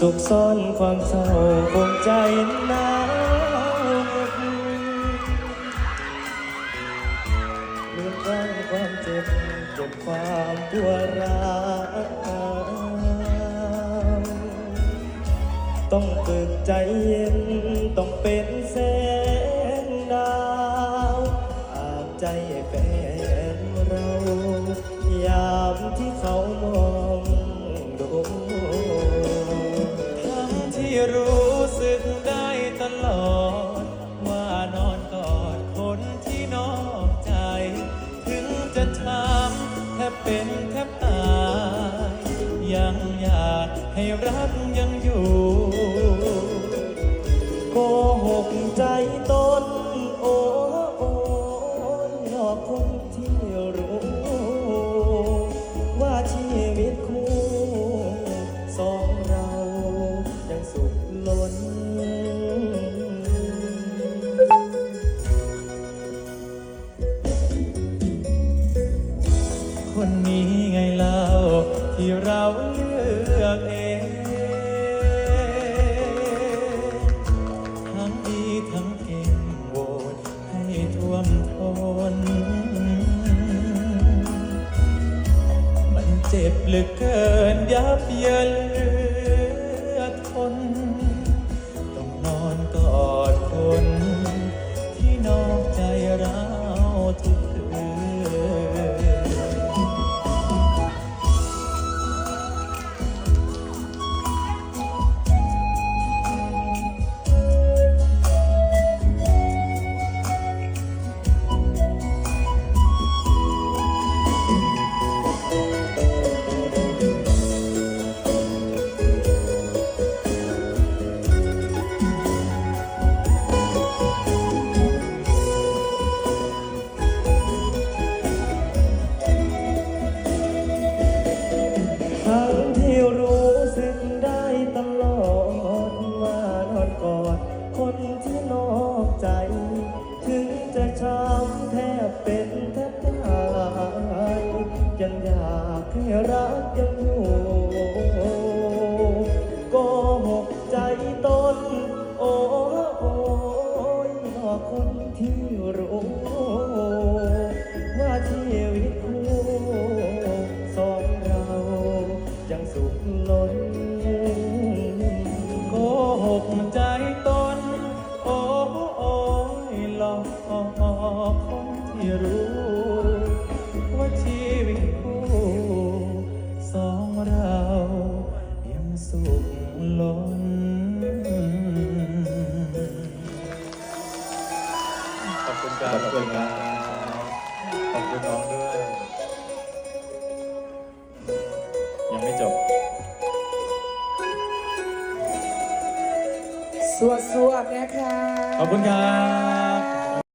สุขซ่อนความเศร้าคงใจหนาวเรื่องราวความเจ็บเก็บความปวดร้าวต้องฝึกใจเย็นต้องเป็นแสงดาวอาบใจแฟนเรา ยามที่เขามอง รู้สึกได้ตลอด ว่านอนกอดคนที่นอกใจ ถึงจะช้ำแทบเป็นแทบตาย ยังอยากให้รักยังอยู่โกหกใจตนโอ้โอ้หลอกคนที่ ที่เราเลือกเอง ทั้งดีทั้งเก่งโหวตให้ท่วมทนมันเจ็บเหลือเกินยับเยิน ที่รู้ ว่าชีวิตคู่สองเรายังสุขล้นโกหกใจตน โอ้โอ้ยหลอกคนที่รู้ ขอบคุณครับขอบคุณครับขอบคุณน้องด้วย ยังไม่จบสวดสวดๆนะคะ ขอบคุณครับ